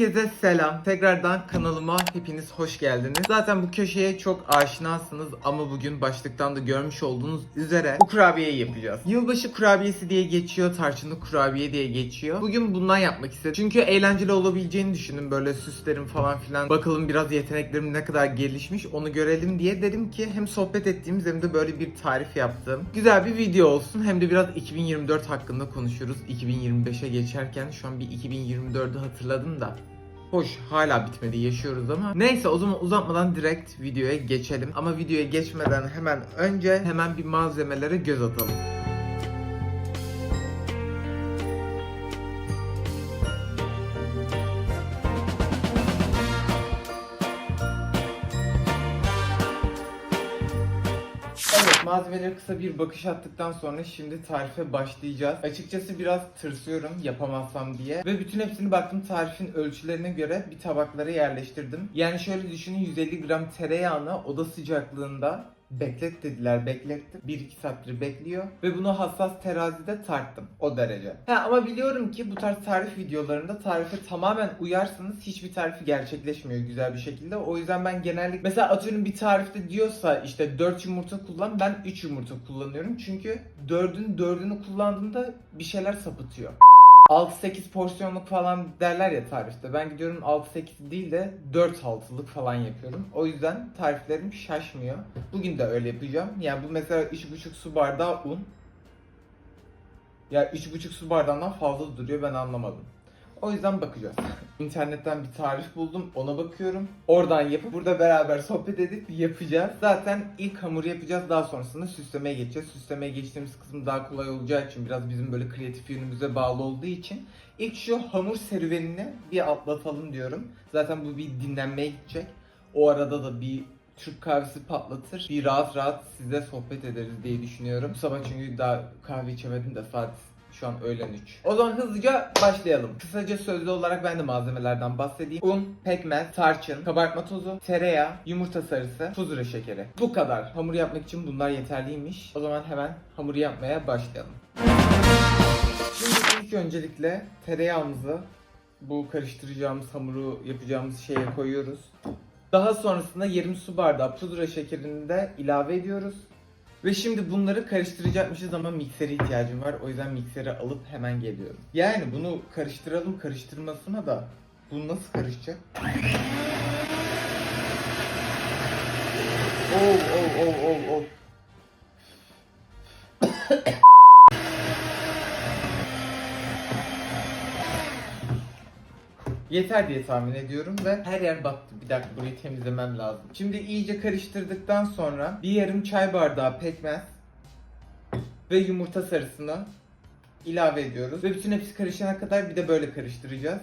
Herkese selam. Tekrardan kanalıma hepiniz hoş geldiniz. Zaten bu köşeye çok aşinasınız ama bugün başlıktan da görmüş olduğunuz üzere bu kurabiyeyi yapacağız. Yılbaşı kurabiyesi diye geçiyor, tarçınlı kurabiye diye geçiyor. Bugün bundan yapmak istedim. Çünkü eğlenceli olabileceğini düşündüm. Böyle süslerim falan filan. Bakalım biraz yeteneklerim ne kadar gelişmiş onu görelim diye dedim ki hem sohbet ettiğimiz hem de böyle bir tarif yaptım. Güzel bir video olsun. Hem de biraz 2024 hakkında konuşuruz. 2025'e geçerken şu an bir 2024'ü hatırladım da. Hoş hala bitmedi yaşıyoruz ama. Neyse o zaman uzatmadan direkt videoya geçelim. Ama videoya geçmeden hemen önce hemen bir malzemelere göz atalım. Malzemelere kısa bir bakış attıktan sonra şimdi tarife başlayacağız. Açıkçası biraz tırsıyorum yapamazsam diye. Ve bütün hepsini baktım tarifin ölçülerine göre bir tabaklara yerleştirdim. Yani şöyle düşünün 150 gram tereyağını oda sıcaklığında beklet dediler beklettim. 1-2 saattir bekliyor. Ve bunu hassas terazide tarttım. O derece. Ha, ama biliyorum ki bu tarz tarif videolarında tarife tamamen uyarsanız hiçbir tarifi gerçekleşmiyor güzel bir şekilde. O yüzden ben genellikle mesela atıyorum bir tarifte diyorsa işte 4 yumurta kullan ben 3 yumurta kullanıyorum. Çünkü 4'ün 4'ünü kullandığımda bir şeyler sapıtıyor. 6-8 porsiyonluk falan derler ya tarifte. Ben gidiyorum 6-8 değil de 4-6'lık falan yapıyorum. O yüzden tariflerim şaşmıyor. Bugün de öyle yapacağım. Yani bu mesela 3,5 su bardağı un. Ya 3,5 su bardağından fazla duruyor ben anlamadım. O yüzden bakacağız. İnternetten bir tarif buldum ona bakıyorum. Oradan yapıp burada beraber sohbet edip yapacağız. Zaten ilk hamuru yapacağız daha sonrasında süslemeye geçeceğiz. Süslemeye geçtiğimiz kısım daha kolay olacağı için biraz bizim böyle kreatif yönümüze bağlı olduğu için ilk şu hamur serüvenini bir atlatalım diyorum. Zaten bu bir dinlenmeye gidecek. O arada da bir Türk kahvesi patlatır. Bir rahat rahat size sohbet ederiz diye düşünüyorum. Bu sabah çünkü daha kahve içemedim de saat şu an öğlen 3. O zaman hızlıca başlayalım. Kısaca sözlü olarak ben de malzemelerden bahsedeyim. Un, pekmez, tarçın, kabartma tozu, tereyağı, yumurta sarısı, pudra şekeri. Bu kadar. Hamur yapmak için bunlar yeterliymiş. O zaman hemen hamuru yapmaya başlayalım. Şimdi ilk öncelikle tereyağımızı bu karıştıracağımız hamuru yapacağımız şeye koyuyoruz. Daha sonrasında yarım su bardağı pudra şekerini de ilave ediyoruz. Ve şimdi bunları karıştıracakmışız ama miksere ihtiyacım var. O yüzden miksere alıp hemen geliyorum. Yani bunu karıştıralım karıştırmasına da bu nasıl karışacak? Oh oh oh oh oh. Yeter diye tahmin ediyorum ve her yer battı. Bir dakika burayı temizlemem lazım. Şimdi iyice karıştırdıktan sonra bir yarım çay bardağı pekmez ve yumurta sarısını ilave ediyoruz. Ve bütün hepsi karışana kadar bir de böyle karıştıracağız.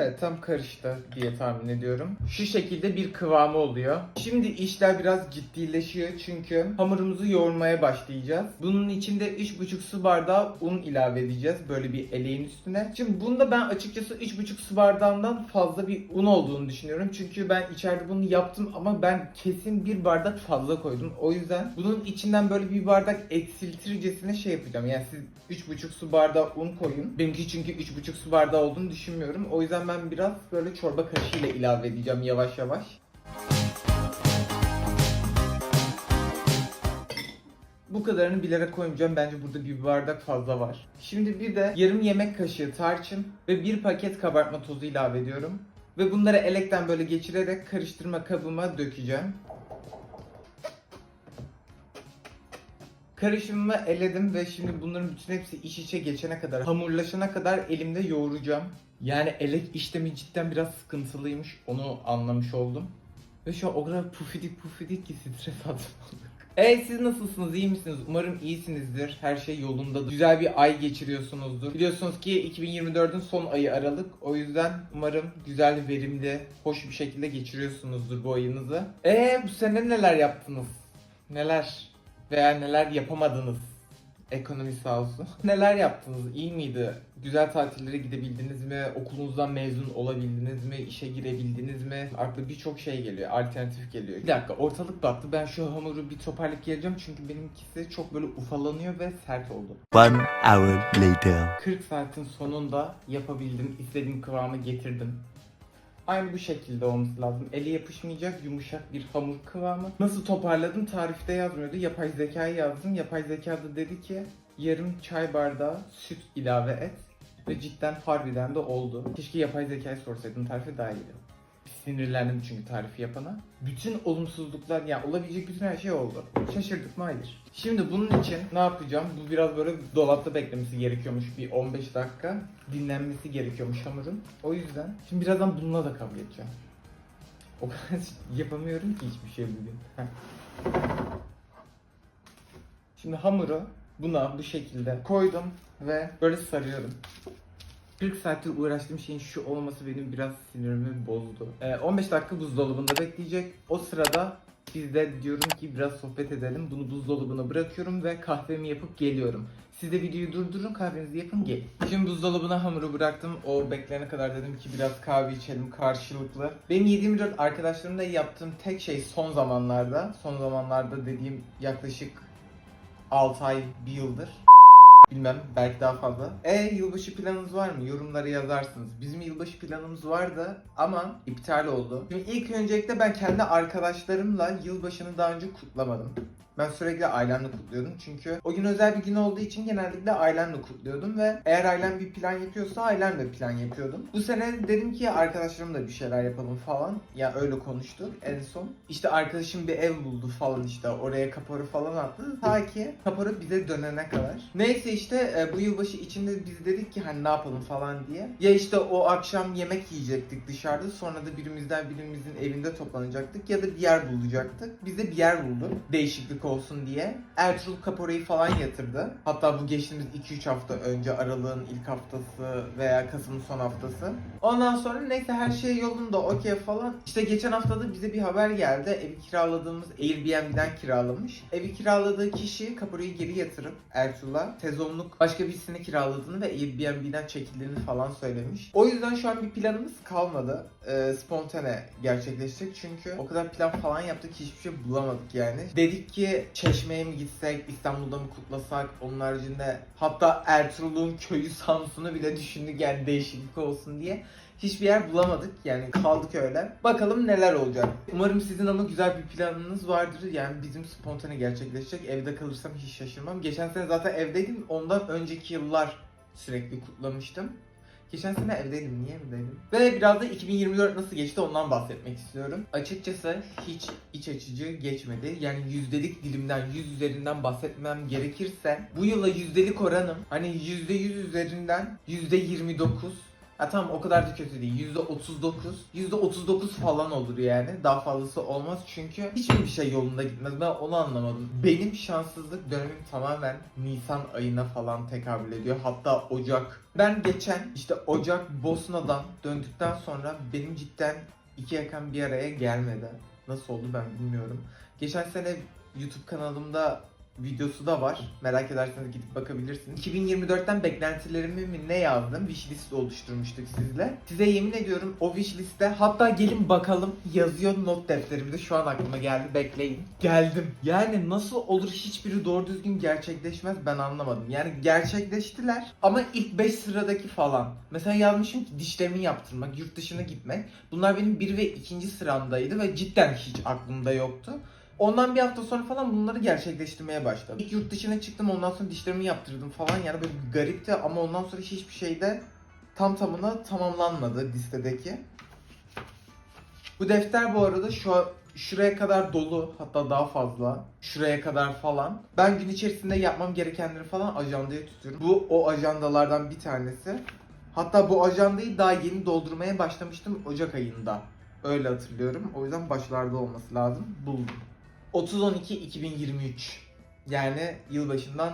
Evet tam karıştı diye tahmin ediyorum. Şu şekilde bir kıvamı oluyor. Şimdi işler biraz ciddileşiyor çünkü hamurumuzu yoğurmaya başlayacağız. Bunun içinde 3,5 su bardağı un ilave edeceğiz böyle bir eleğin üstüne. Şimdi bunda ben açıkçası 3,5 su bardağından fazla bir un olduğunu düşünüyorum. Çünkü ben içeride bunu yaptım ama ben kesin bir bardak fazla koydum. O yüzden bunun içinden böyle bir bardak eksiltircesine şey yapacağım. Yani siz 3,5 su bardağı un koyun. Benimki çünkü 3,5 su bardağı olduğunu düşünmüyorum. O yüzden ben biraz böyle çorba kaşığıyla ilave edeceğim yavaş yavaş. Bu kadarını bilerek koymayacağım. Bence burada bir bardak fazla var. Şimdi bir de yarım yemek kaşığı tarçın ve bir paket kabartma tozu ilave ediyorum. Ve bunları elekten böyle geçirerek karıştırma kabıma dökeceğim. Karışımımı eledim ve şimdi bunların bütün hepsi iç içe geçene kadar, hamurlaşana kadar elimde yoğuracağım. Yani elek işlemi cidden biraz sıkıntılıymış. Onu anlamış oldum. Ve şu an o kadar pufidik pufidik ki stres atmadık. E siz nasılsınız? iyi misiniz? Umarım iyisinizdir. Her şey yolunda. Güzel bir ay geçiriyorsunuzdur. Biliyorsunuz ki 2024'ün son ayı Aralık. O yüzden umarım güzel, verimli, hoş bir şekilde geçiriyorsunuzdur bu ayınızı. E bu sene neler yaptınız? Neler? Veya neler yapamadınız? Ekonomi sağ olsun. Neler yaptınız? İyi miydi? Güzel tatillere gidebildiniz mi? Okulunuzdan mezun olabildiniz mi? İşe girebildiniz mi? Aklı birçok şey geliyor. Alternatif geliyor. Bir dakika ortalık battı. Ben şu hamuru bir toparlayıp geleceğim. Çünkü benimkisi çok böyle ufalanıyor ve sert oldu. One hour later. 40 saatin sonunda yapabildim. istediğim kıvamı getirdim. Aynı bu şekilde olması lazım. Eli yapışmayacak yumuşak bir hamur kıvamı. Nasıl toparladım tarifte yazmıyordu. Yapay zekayı yazdım. Yapay zeka da dedi ki yarım çay bardağı süt ilave et. Ve cidden harbiden de oldu. Keşke yapay zekayı sorsaydım tarifi daha iyiydi. Sinirlendim çünkü tarifi yapana. Bütün olumsuzluklar yani olabilecek bütün her şey oldu. Şaşırdık mı? Hayır. Şimdi bunun için ne yapacağım? Bu biraz böyle dolapta beklemesi gerekiyormuş bir 15 dakika. Dinlenmesi gerekiyormuş hamurun. O yüzden şimdi birazdan bununla da kavga edeceğim. O kadar yapamıyorum ki hiçbir şey bugün. Şimdi hamuru buna bu şekilde koydum ve böyle sarıyorum. 40 saattir uğraştığım şeyin şu olması benim biraz sinirimi bozdu. Ee, 15 dakika buzdolabında bekleyecek. O sırada biz de diyorum ki biraz sohbet edelim. Bunu buzdolabına bırakıyorum ve kahvemi yapıp geliyorum. Siz de videoyu durdurun kahvenizi yapın gelin. Şimdi buzdolabına hamuru bıraktım. O bekleyene kadar dedim ki biraz kahve içelim karşılıklı. Benim 7-24 arkadaşlarımla yaptığım tek şey son zamanlarda. Son zamanlarda dediğim yaklaşık 6 ay, 1 yıldır. Bilmem belki daha fazla. E yılbaşı planınız var mı? Yorumlara yazarsınız. Bizim yılbaşı planımız vardı ama iptal oldu. Şimdi ilk öncelikle ben kendi arkadaşlarımla yılbaşını daha önce kutlamadım. Ben sürekli ailemle kutluyordum çünkü o gün özel bir gün olduğu için genellikle ailemle kutluyordum ve eğer ailem bir plan yapıyorsa ailemle plan yapıyordum. Bu sene dedim ki arkadaşlarımla bir şeyler yapalım falan. Ya öyle konuştuk en son. İşte arkadaşım bir ev buldu falan işte oraya kaporu falan attı. Ta ki kaporu bize dönene kadar. Neyse işte e, bu yılbaşı içinde biz dedik ki hani ne yapalım falan diye. Ya işte o akşam yemek yiyecektik dışarıda sonra da birimizden birimizin evinde toplanacaktık ya da bir yer bulacaktık. Biz de bir yer bulduk. Değişiklik olsun diye. Ertuğrul Kapora'yı falan yatırdı. Hatta bu geçtiğimiz 2-3 hafta önce Aralık'ın ilk haftası veya Kasım'ın son haftası. Ondan sonra neyse her şey yolunda okey falan. İşte geçen haftada bize bir haber geldi. Evi kiraladığımız Airbnb'den kiralamış. Evi kiraladığı kişi Kapora'yı geri yatırıp Ertuğrul'a sezonluk başka birisini kiraladığını ve Airbnb'den çekildiğini falan söylemiş. O yüzden şu an bir planımız kalmadı. Ee, spontane gerçekleşecek çünkü o kadar plan falan yaptık ki hiçbir şey bulamadık yani. Dedik ki Çeşme'ye mi gitsek, İstanbul'da mı kutlasak, onun haricinde hatta Ertuğrul'un köyü Samsun'u bile düşündük yani değişiklik olsun diye. Hiçbir yer bulamadık yani kaldık öyle. Bakalım neler olacak. Umarım sizin ama güzel bir planınız vardır. Yani bizim spontane gerçekleşecek. Evde kalırsam hiç şaşırmam. Geçen sene zaten evdeydim. Ondan önceki yıllar sürekli kutlamıştım. Geçen sene evdeydim. Niye evdeydim? Ve biraz da 2024 nasıl geçti ondan bahsetmek istiyorum. Açıkçası hiç iç açıcı geçmedi. Yani yüzdelik dilimden, yüz üzerinden bahsetmem gerekirse bu yıla yüzdelik oranım hani yüzde yüz üzerinden yüzde 29 Ha tamam o kadar da kötü değil. Yüzde 39. Yüzde 39 falan olur yani. Daha fazlası olmaz çünkü hiçbir şey yolunda gitmez. Ben onu anlamadım. Benim şanssızlık dönemim tamamen Nisan ayına falan tekabül ediyor. Hatta Ocak. Ben geçen işte Ocak Bosna'dan döndükten sonra benim cidden iki yakan bir araya gelmedi. Nasıl oldu ben bilmiyorum. Geçen sene YouTube kanalımda videosu da var. Merak ederseniz gidip bakabilirsiniz. 2024'ten beklentilerimi mi ne yazdım? Wishlist oluşturmuştuk sizle. Size yemin ediyorum o wishliste hatta gelin bakalım yazıyor not defterimde. Şu an aklıma geldi. Bekleyin. Geldim. Yani nasıl olur hiçbiri doğru düzgün gerçekleşmez ben anlamadım. Yani gerçekleştiler ama ilk 5 sıradaki falan. Mesela yazmışım ki dişlerimi yaptırmak, yurt dışına gitmek. Bunlar benim 1 ve 2. sıramdaydı ve cidden hiç aklımda yoktu. Ondan bir hafta sonra falan bunları gerçekleştirmeye başladım. İlk yurt dışına çıktım ondan sonra dişlerimi yaptırdım falan yani böyle garipti ama ondan sonra hiçbir şeyde tam tamına tamamlanmadı listedeki. Bu defter bu arada şu şuraya kadar dolu hatta daha fazla şuraya kadar falan. Ben gün içerisinde yapmam gerekenleri falan ajandaya tutuyorum. Bu o ajandalardan bir tanesi. Hatta bu ajandayı daha yeni doldurmaya başlamıştım Ocak ayında. Öyle hatırlıyorum. O yüzden başlarda olması lazım. Buldum. 30-12-2023. Yani yılbaşından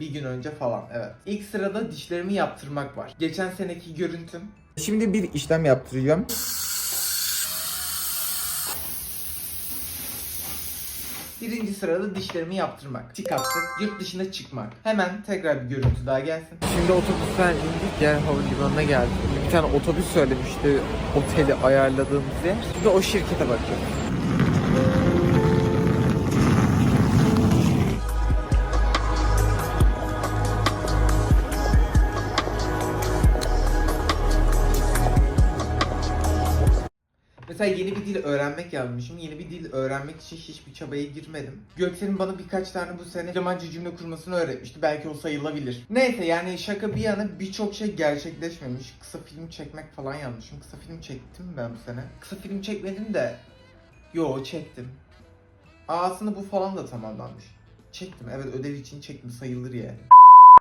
bir gün önce falan evet. İlk sırada dişlerimi yaptırmak var. Geçen seneki görüntüm. Şimdi bir işlem yaptıracağım. Birinci sırada dişlerimi yaptırmak. Tik attık, yurt dışına çıkmak. Hemen tekrar bir görüntü daha gelsin. Şimdi otobüsten indik yer havalimanına geldik. Bir tane otobüs söylemişti oteli ayarladığımız yer. Şimdi o şirkete bakıyoruz. Yeni bir dil öğrenmek yazmışım. Yeni bir dil öğrenmek için hiçbir çabaya girmedim. Göksel'in bana birkaç tane bu sene Almanca cümle kurmasını öğretmişti. Belki o sayılabilir. Neyse yani şaka bir yana birçok şey gerçekleşmemiş. Kısa film çekmek falan yazmışım. Kısa film çektim ben bu sene? Kısa film çekmedim de Yo çektim. Aslında bu falan da tamamlanmış. Çektim evet ödev için çektim sayılır yani.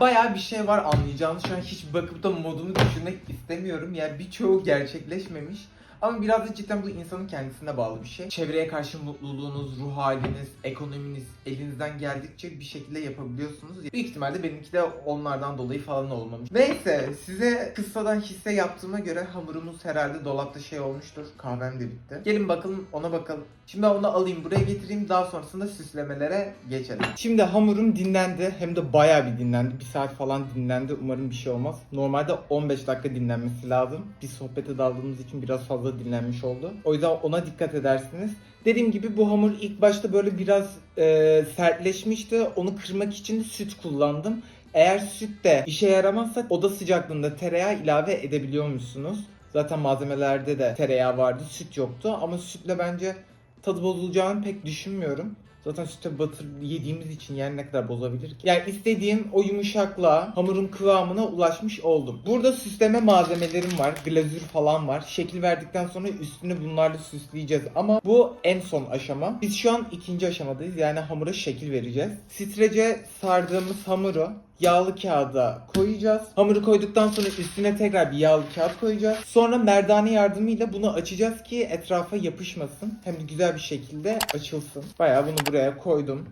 Bayağı bir şey var anlayacağınız. Şu an hiç bakıp da modunu düşünmek istemiyorum. Yani birçoğu gerçekleşmemiş. Ama biraz da cidden bu insanın kendisine bağlı bir şey. Çevreye karşı mutluluğunuz, ruh haliniz, ekonominiz elinizden geldikçe bir şekilde yapabiliyorsunuz. Büyük ihtimalle benimki de onlardan dolayı falan olmamış. Neyse size kıssadan hisse yaptığıma göre hamurumuz herhalde dolapta şey olmuştur. Kahvem de bitti. Gelin bakalım ona bakalım. Şimdi ben onu alayım buraya getireyim daha sonrasında süslemelere geçelim. Şimdi hamurum dinlendi hem de bayağı bir dinlendi. Bir saat falan dinlendi. Umarım bir şey olmaz. Normalde 15 dakika dinlenmesi lazım. Biz sohbete daldığımız için biraz fazla dinlenmiş oldu. O yüzden ona dikkat edersiniz. Dediğim gibi bu hamur ilk başta böyle biraz e, sertleşmişti. Onu kırmak için süt kullandım. Eğer süt de işe yaramazsa oda sıcaklığında tereyağı ilave edebiliyormuşsunuz. Zaten malzemelerde de tereyağı vardı, süt yoktu ama sütle bence tadı bozulacağını pek düşünmüyorum. Zaten süte batır yediğimiz için yani ne kadar bozabilir ki? Yani istediğim o yumuşaklığa, hamurun kıvamına ulaşmış oldum. Burada süsleme malzemelerim var, glazür falan var. Şekil verdikten sonra üstünü bunlarla süsleyeceğiz ama bu en son aşama. Biz şu an ikinci aşamadayız yani hamura şekil vereceğiz. Strece sardığımız hamuru yağlı kağıda koyacağız. Hamuru koyduktan sonra üstüne tekrar bir yağlı kağıt koyacağız. Sonra merdane yardımıyla bunu açacağız ki etrafa yapışmasın. Hem de güzel bir şekilde açılsın. Bayağı bunu buraya koydum.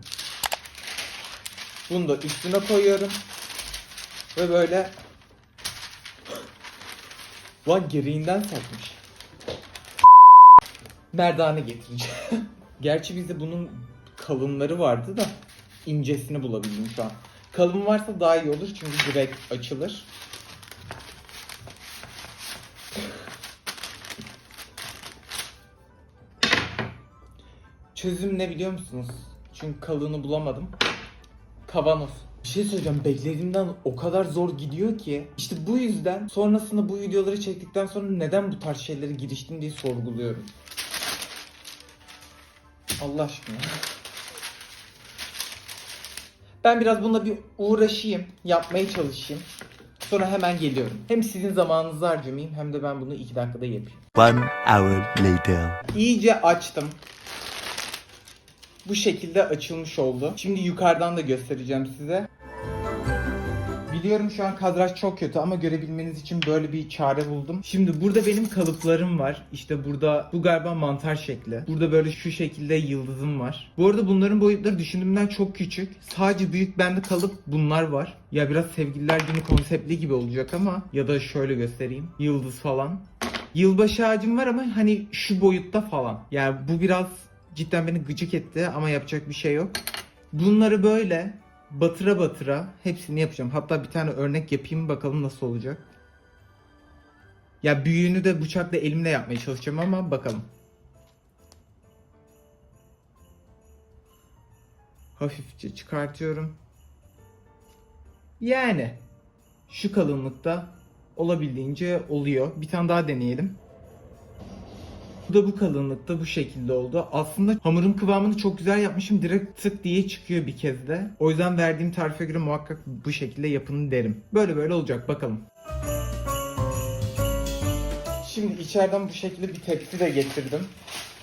Bunu da üstüne koyuyorum. Ve böyle Lan gereğinden satmış. Merdane getireceğim. Gerçi bizde bunun kalınları vardı da incesini bulabildim şu an. Kalın varsa daha iyi olur çünkü direkt açılır. Çözüm ne biliyor musunuz? Çünkü kalını bulamadım. Kavanoz. Bir şey söyleyeceğim beklediğimden o kadar zor gidiyor ki. İşte bu yüzden sonrasında bu videoları çektikten sonra neden bu tarz şeylere giriştim diye sorguluyorum. Allah aşkına. Ben biraz bununla bir uğraşayım, yapmaya çalışayım. Sonra hemen geliyorum. Hem sizin zamanınızı harcamayayım hem de ben bunu iki dakikada yapayım. One hour later. İyice açtım. Bu şekilde açılmış oldu. Şimdi yukarıdan da göstereceğim size. Biliyorum şu an kadraj çok kötü ama görebilmeniz için böyle bir çare buldum. Şimdi burada benim kalıplarım var. İşte burada bu galiba mantar şekli. Burada böyle şu şekilde yıldızım var. Bu arada bunların boyutları düşündüğümden çok küçük. Sadece büyük bende kalıp bunlar var. Ya biraz sevgililer günü konseptli gibi olacak ama ya da şöyle göstereyim. Yıldız falan. Yılbaşı ağacım var ama hani şu boyutta falan. Yani bu biraz cidden beni gıcık etti ama yapacak bir şey yok. Bunları böyle batıra batıra hepsini yapacağım. Hatta bir tane örnek yapayım bakalım nasıl olacak. Ya büyüğünü de bıçakla elimle yapmaya çalışacağım ama bakalım. Hafifçe çıkartıyorum. Yani şu kalınlıkta olabildiğince oluyor. Bir tane daha deneyelim. Bu da bu kalınlıkta bu şekilde oldu. Aslında hamurun kıvamını çok güzel yapmışım. Direkt tık diye çıkıyor bir kez de. O yüzden verdiğim tarife göre muhakkak bu şekilde yapın derim. Böyle böyle olacak bakalım. Şimdi içeriden bu şekilde bir tepsi de getirdim.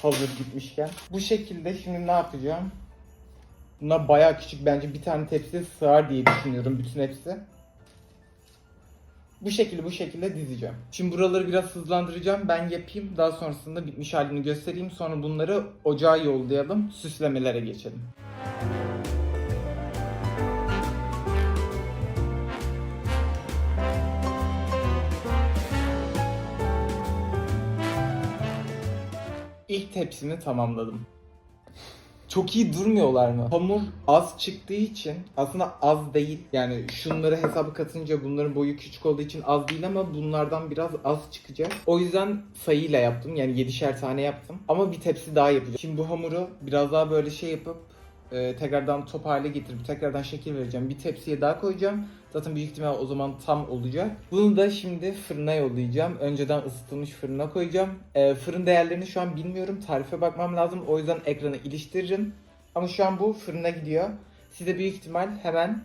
Hazır gitmişken. Bu şekilde şimdi ne yapacağım? Bunlar bayağı küçük bence bir tane tepsiye sığar diye düşünüyorum bütün hepsi. Bu şekilde bu şekilde dizeceğim. Şimdi buraları biraz hızlandıracağım. Ben yapayım. Daha sonrasında bitmiş halini göstereyim. Sonra bunları ocağa yollayalım. Süslemelere geçelim. İlk tepsimi tamamladım. Çok iyi durmuyorlar mı? Hamur az çıktığı için aslında az değil. Yani şunları hesabı katınca bunların boyu küçük olduğu için az değil ama bunlardan biraz az çıkacak. O yüzden sayıyla yaptım. Yani 7'şer tane yaptım. Ama bir tepsi daha yapacağım. Şimdi bu hamuru biraz daha böyle şey yapıp e, tekrardan top hale getirip tekrardan şekil vereceğim. Bir tepsiye daha koyacağım. Zaten büyük ihtimal o zaman tam olacak. Bunu da şimdi fırına yollayacağım. Önceden ısıtılmış fırına koyacağım. E, fırın değerlerini şu an bilmiyorum. Tarife bakmam lazım. O yüzden ekranı iliştiririm. Ama şu an bu fırına gidiyor. Size büyük ihtimal hemen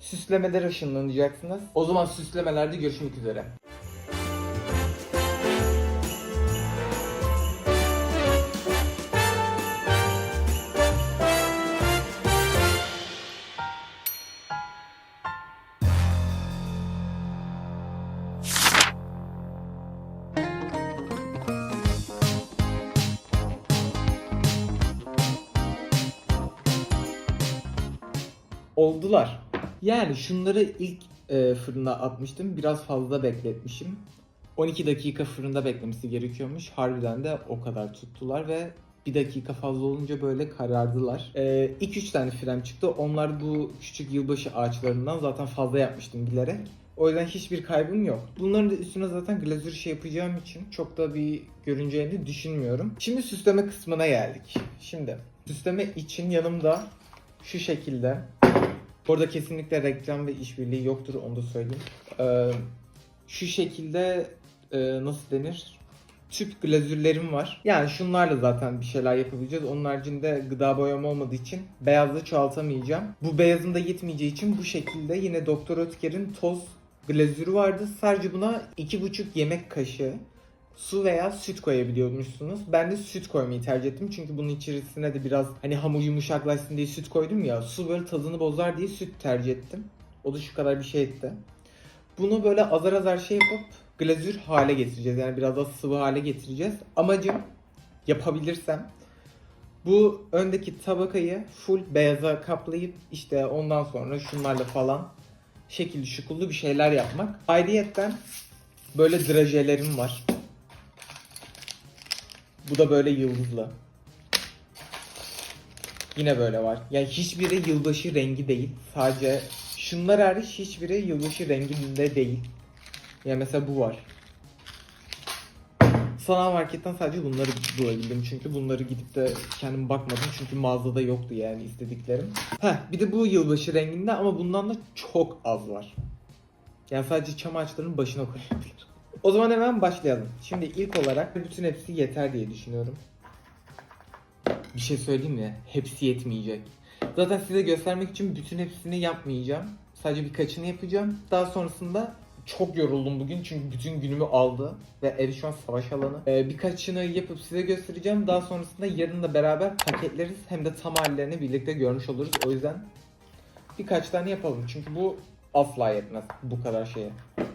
süslemeler ışınlanacaksınız. O zaman süslemelerde görüşmek üzere. Oldular. Yani şunları ilk e, fırına atmıştım. Biraz fazla bekletmişim. 12 dakika fırında beklemesi gerekiyormuş. Harbiden de o kadar tuttular ve bir dakika fazla olunca böyle karardılar. 2-3 tane frem çıktı. Onlar bu küçük yılbaşı ağaçlarından zaten fazla yapmıştım bilerek. O yüzden hiçbir kaybım yok. Bunların da üstüne zaten glazür şey yapacağım için çok da bir görüneceğini düşünmüyorum. Şimdi süsleme kısmına geldik. Şimdi süsleme için yanımda şu şekilde Burada kesinlikle reklam ve işbirliği yoktur onu da söyleyeyim. Ee, şu şekilde e, nasıl denir? Tüp glazürlerim var. Yani şunlarla zaten bir şeyler yapabileceğiz. Onun haricinde gıda boyama olmadığı için beyazı çoğaltamayacağım. Bu beyazın da yetmeyeceği için bu şekilde yine Doktor Oetker'in toz glazürü vardı. Sadece buna 2,5 yemek kaşığı su veya süt koyabiliyormuşsunuz. Ben de süt koymayı tercih ettim. Çünkü bunun içerisine de biraz hani hamur yumuşaklaşsın diye süt koydum ya. Su böyle tadını bozar diye süt tercih ettim. O da şu kadar bir şey etti. Bunu böyle azar azar şey yapıp glazür hale getireceğiz. Yani biraz daha sıvı hale getireceğiz. Amacım yapabilirsem bu öndeki tabakayı full beyaza kaplayıp işte ondan sonra şunlarla falan şekilli şukullu bir şeyler yapmak. Ayrıyetten böyle drajelerim var. Bu da böyle yıldızlı. Yine böyle var. Yani hiçbiri yılbaşı rengi değil. Sadece şunlar hariç hiçbiri yılbaşı renginde değil. Yani mesela bu var. Sanal marketten sadece bunları bulabildim çünkü bunları gidip de kendim bakmadım çünkü mağazada yoktu yani istediklerim. Heh bir de bu yılbaşı renginde ama bundan da çok az var. Yani sadece çam ağaçlarının başına koyabilir. O zaman hemen başlayalım. Şimdi ilk olarak bütün hepsi yeter diye düşünüyorum. Bir şey söyleyeyim mi? Hepsi yetmeyecek. Zaten size göstermek için bütün hepsini yapmayacağım. Sadece birkaçını yapacağım. Daha sonrasında çok yoruldum bugün çünkü bütün günümü aldı ve ev şu an savaş alanı. Ee, birkaçını yapıp size göstereceğim. Daha sonrasında yarın da beraber paketleriz. Hem de tam hallerini birlikte görmüş oluruz. O yüzden birkaç tane yapalım. Çünkü bu asla yetmez bu kadar şeye.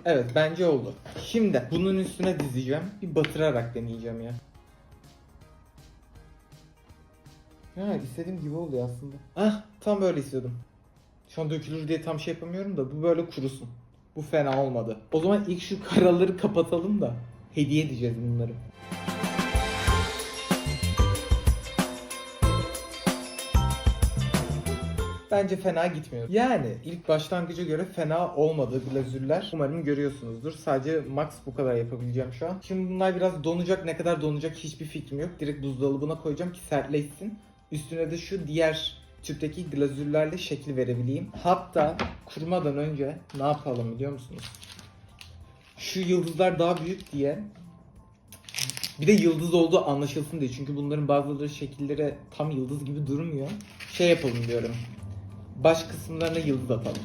Evet bence oldu. Şimdi bunun üstüne dizeceğim. Bir batırarak deneyeceğim ya. Ha istediğim gibi oluyor aslında. Ah tam böyle istiyordum. Şu an dökülür diye tam şey yapamıyorum da bu böyle kurusun. Bu fena olmadı. O zaman ilk şu karaları kapatalım da hediye edeceğiz bunları. Bence fena gitmiyor. Yani ilk başlangıca göre fena olmadı glazürler. Umarım görüyorsunuzdur. Sadece max bu kadar yapabileceğim şu an. Şimdi bunlar biraz donacak. Ne kadar donacak hiçbir fikrim yok. Direkt buzdolabına koyacağım ki sertleşsin. Üstüne de şu diğer tüpteki glazürlerle şekil verebileyim. Hatta kurumadan önce ne yapalım biliyor musunuz? Şu yıldızlar daha büyük diye bir de yıldız olduğu anlaşılsın diye. Çünkü bunların bazıları şekilleri tam yıldız gibi durmuyor. Şey yapalım diyorum. Baş kısımlarına yıldız atalım.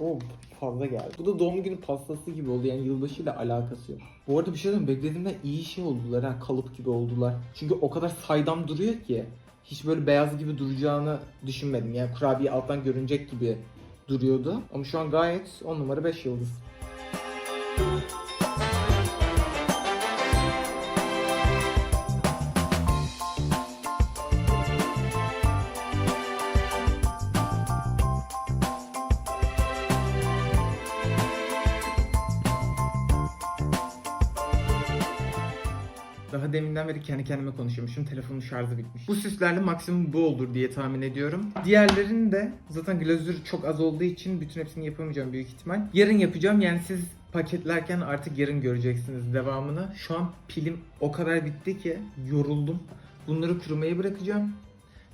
Oo fazla geldi. Bu da doğum günü pastası gibi oldu. Yani yılbaşıyla alakası yok. Bu arada bir şey söyleyeyim. Beklediğimden iyi şey oldular. Ha. Kalıp gibi oldular. Çünkü o kadar saydam duruyor ki. Hiç böyle beyaz gibi duracağını düşünmedim. Yani kurabiye alttan görünecek gibi duruyordu. Ama şu an gayet 10 numara 5 yıldız. Deminden beri kendi kendime konuşuyormuşum. Telefonun şarjı bitmiş. Bu süslerle maksimum bu olur diye tahmin ediyorum. Diğerlerini de zaten glazür çok az olduğu için bütün hepsini yapamayacağım büyük ihtimal. Yarın yapacağım. Yani siz paketlerken artık yarın göreceksiniz devamını. Şu an pilim o kadar bitti ki yoruldum. Bunları kurumaya bırakacağım.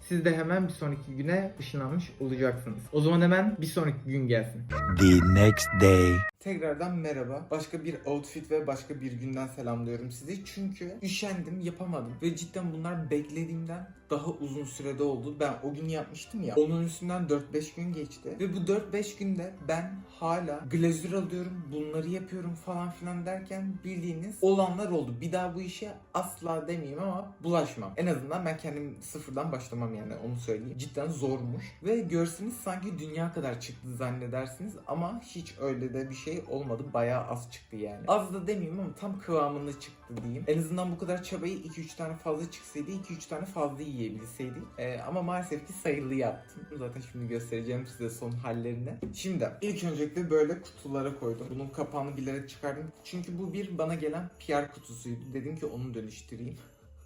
Siz de hemen bir sonraki güne ışınlanmış olacaksınız. O zaman hemen bir sonraki gün gelsin. The next day. Tekrardan merhaba. Başka bir outfit ve başka bir günden selamlıyorum sizi. Çünkü üşendim, yapamadım. Ve cidden bunlar beklediğimden daha uzun sürede oldu. Ben o gün yapmıştım ya. Onun üstünden 4-5 gün geçti. Ve bu 4-5 günde ben hala glazür alıyorum, bunları yapıyorum falan filan derken bildiğiniz olanlar oldu. Bir daha bu işe asla demeyeyim ama bulaşmam. En azından ben kendim sıfırdan başlamam yani onu söyleyeyim. Cidden zormuş. Ve görseniz sanki dünya kadar çıktı zannedersiniz ama hiç öyle de bir şey olmadı. Bayağı az çıktı yani. Az da demeyeyim ama tam kıvamında çıktı diyeyim. En azından bu kadar çabayı 2-3 tane fazla çıksaydı 2-3 tane fazla yiyebilseydik. Ee, ama maalesef ki sayılı yaptım. Zaten şimdi göstereceğim size son hallerini. Şimdi ilk öncelikle böyle kutulara koydum. Bunun kapağını bilerek çıkardım. Çünkü bu bir bana gelen PR kutusuydu. Dedim ki onu dönüştüreyim.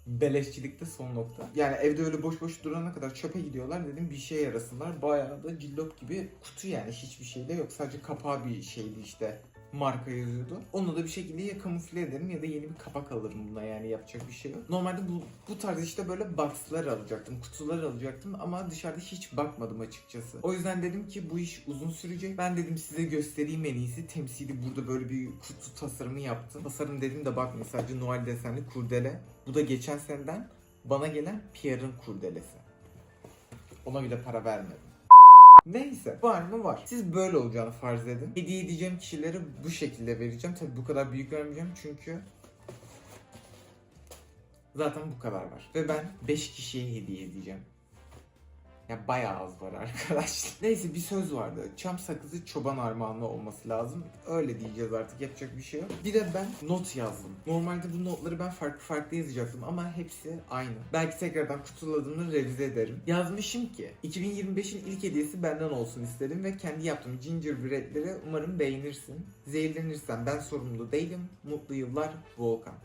Beleşçilikte son nokta. Yani evde öyle boş boş durana kadar çöpe gidiyorlar dedim bir şeye yarasınlar. Bayağı da cillop gibi kutu yani hiçbir şey de yok. Sadece kapağı bir şeydi işte marka yazıyordu. Onu da bir şekilde ya kamufle ederim ya da yeni bir kapak alırım buna yani yapacak bir şey yok. Normalde bu, bu tarz işte böyle boxlar alacaktım, kutular alacaktım ama dışarıda hiç bakmadım açıkçası. O yüzden dedim ki bu iş uzun sürecek. Ben dedim size göstereyim en iyisi. Temsili burada böyle bir kutu tasarımı yaptım. Tasarım dedim de bakmayın sadece Noel desenli kurdele. Bu da geçen seneden bana gelen Pierre'ın kurdelesi. Ona bile para vermedim. Neyse var mı var. Siz böyle olacağını farz edin. Hediye edeceğim kişilere bu şekilde vereceğim. Tabi bu kadar büyük vermeyeceğim çünkü zaten bu kadar var. Ve ben 5 kişiye hediye edeceğim. Ya bayağı az var arkadaşlar. Neyse bir söz vardı. Çam sakızı çoban armağanı olması lazım. Öyle diyeceğiz artık yapacak bir şey yok. Bir de ben not yazdım. Normalde bu notları ben farklı farklı yazacaktım ama hepsi aynı. Belki tekrardan kutuladığımda revize ederim. Yazmışım ki 2025'in ilk hediyesi benden olsun istedim ve kendi yaptığım gingerbreadleri umarım beğenirsin. Zehirlenirsen ben sorumlu değilim. Mutlu yıllar Volkan.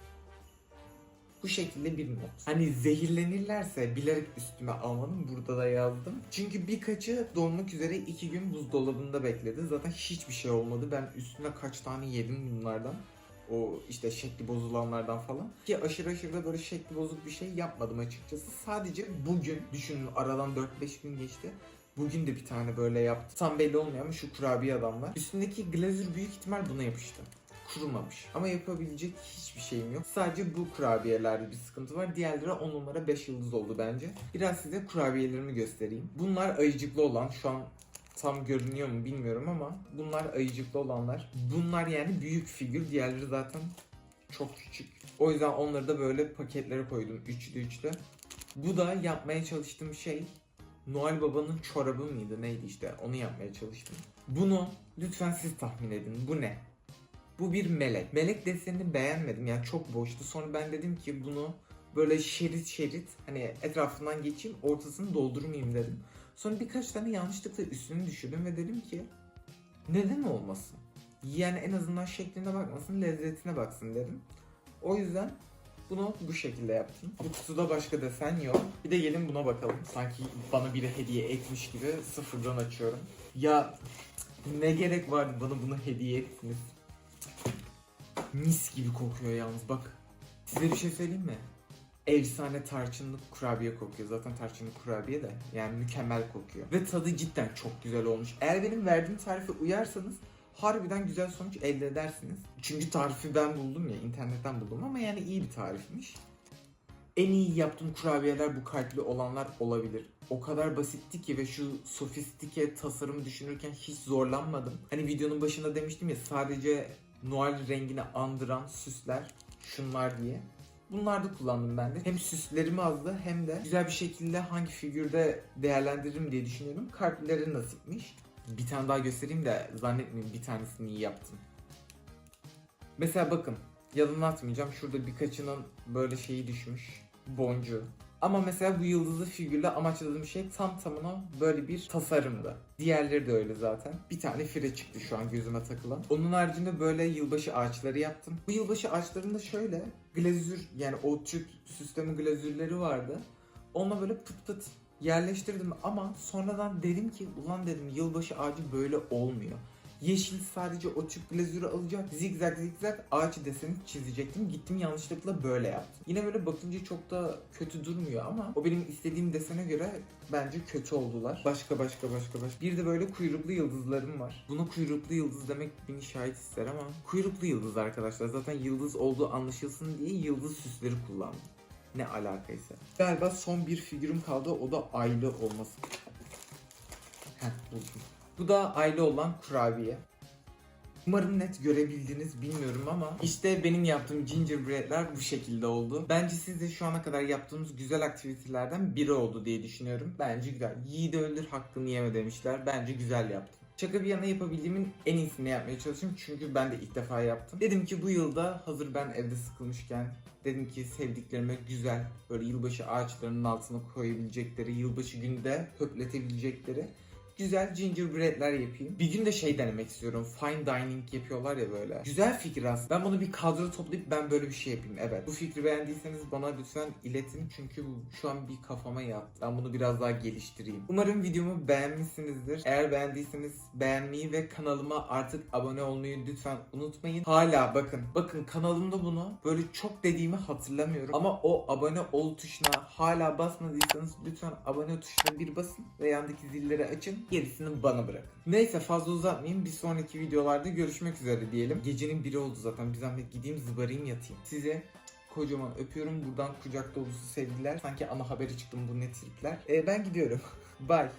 Bu şekilde bir not. Hani zehirlenirlerse bilerek üstüme almadım. Burada da yazdım. Çünkü birkaçı dolmak üzere iki gün buzdolabında bekledi. Zaten hiçbir şey olmadı. Ben üstüne kaç tane yedim bunlardan. O işte şekli bozulanlardan falan. Ki aşırı aşırı da böyle şekli bozuk bir şey yapmadım açıkçası. Sadece bugün düşünün aradan 4-5 gün geçti. Bugün de bir tane böyle yaptı. Tam belli olmuyor ama şu kurabiye adam var. Üstündeki glazür büyük ihtimal buna yapıştı kurumamış. Ama yapabilecek hiçbir şeyim yok. Sadece bu kurabiyelerde bir sıkıntı var. Diğerleri 10 numara 5 yıldız oldu bence. Biraz size kurabiyelerimi göstereyim. Bunlar ayıcıklı olan şu an tam görünüyor mu bilmiyorum ama bunlar ayıcıklı olanlar. Bunlar yani büyük figür. Diğerleri zaten çok küçük. O yüzden onları da böyle paketlere koydum. Üçlü üçlü. Bu da yapmaya çalıştığım şey Noel Baba'nın çorabı mıydı neydi işte onu yapmaya çalıştım. Bunu lütfen siz tahmin edin. Bu ne? Bu bir melek. Melek desenini beğenmedim yani çok boştu. Sonra ben dedim ki bunu böyle şerit şerit hani etrafından geçeyim ortasını doldurmayayım dedim. Sonra birkaç tane yanlışlıkla üstünü düşürdüm ve dedim ki neden olmasın? Yani en azından şekline bakmasın lezzetine baksın dedim. O yüzden bunu bu şekilde yaptım. Bu kutuda başka desen yok. Bir de gelin buna bakalım. Sanki bana biri hediye etmiş gibi sıfırdan açıyorum. Ya ne gerek vardı bana bunu hediye ettiniz. Mis gibi kokuyor yalnız bak. Size bir şey söyleyeyim mi? Efsane tarçınlı kurabiye kokuyor. Zaten tarçınlı kurabiye de yani mükemmel kokuyor. Ve tadı cidden çok güzel olmuş. Eğer benim verdiğim tarife uyarsanız harbiden güzel sonuç elde edersiniz. Çünkü tarifi ben buldum ya internetten buldum ama yani iyi bir tarifmiş. En iyi yaptığım kurabiyeler bu kalpli olanlar olabilir. O kadar basitti ki ve şu sofistike tasarım düşünürken hiç zorlanmadım. Hani videonun başında demiştim ya sadece Noel rengini andıran süsler şunlar diye. Bunlar da kullandım ben de. Hem süslerimi azdı hem de güzel bir şekilde hangi figürde değerlendiririm diye düşünüyorum. Kalpleri nasipmiş. Bir tane daha göstereyim de zannetmeyin bir tanesini iyi yaptım. Mesela bakın yalan atmayacağım. Şurada birkaçının böyle şeyi düşmüş. Boncuğu. Ama mesela bu yıldızlı figürle amaçladığım şey tam tamına böyle bir tasarımdı. Diğerleri de öyle zaten. Bir tane fire çıktı şu an gözüme takılan. Onun haricinde böyle yılbaşı ağaçları yaptım. Bu yılbaşı ağaçlarında şöyle glazür yani o Türk süsleme glazürleri vardı. Onunla böyle pıt pıt yerleştirdim ama sonradan dedim ki ulan dedim yılbaşı ağacı böyle olmuyor. Yeşil sadece o Türk glazürü alacak. Zigzag zigzag ağaç deseni çizecektim. Gittim yanlışlıkla böyle yaptım. Yine böyle bakınca çok da kötü durmuyor ama o benim istediğim desene göre bence kötü oldular. Başka başka başka başka. Bir de böyle kuyruklu yıldızlarım var. Buna kuyruklu yıldız demek beni şahit ister ama kuyruklu yıldız arkadaşlar. Zaten yıldız olduğu anlaşılsın diye yıldız süsleri kullandım. Ne alakaysa. Galiba son bir figürüm kaldı o da aylı olması. Heh buldum. Bu da aylı olan kurabiye. Umarım net görebildiniz bilmiyorum ama işte benim yaptığım gingerbreadler bu şekilde oldu. Bence siz de şu ana kadar yaptığımız güzel aktivitelerden biri oldu diye düşünüyorum. Bence güzel. Yiğidi öldür hakkını yeme demişler. Bence güzel yaptım. Şaka bir yana yapabildiğimin en iyisini yapmaya çalıştım çünkü ben de ilk defa yaptım. Dedim ki bu yılda hazır ben evde sıkılmışken dedim ki sevdiklerime güzel böyle yılbaşı ağaçlarının altına koyabilecekleri, yılbaşı günde höpletebilecekleri güzel gingerbreadler yapayım. Bir gün de şey denemek istiyorum. Fine dining yapıyorlar ya böyle. Güzel fikir aslında. Ben bunu bir kadro toplayıp ben böyle bir şey yapayım. Evet. Bu fikri beğendiyseniz bana lütfen iletin. Çünkü şu an bir kafama yattı. Ben bunu biraz daha geliştireyim. Umarım videomu beğenmişsinizdir. Eğer beğendiyseniz beğenmeyi ve kanalıma artık abone olmayı lütfen unutmayın. Hala bakın. Bakın kanalımda bunu böyle çok dediğimi hatırlamıyorum. Ama o abone ol tuşuna hala basmadıysanız lütfen abone tuşuna bir basın ve yandaki zilleri açın. Gerisini bana bırakın. Neyse fazla uzatmayayım. Bir sonraki videolarda görüşmek üzere diyelim. Gecenin biri oldu zaten. Bir zahmet gideyim zıbarayım yatayım. Size kocaman öpüyorum. Buradan kucak dolusu sevgiler. Sanki ana haberi çıktım bu ne tripler. Ee, ben gidiyorum. Bye.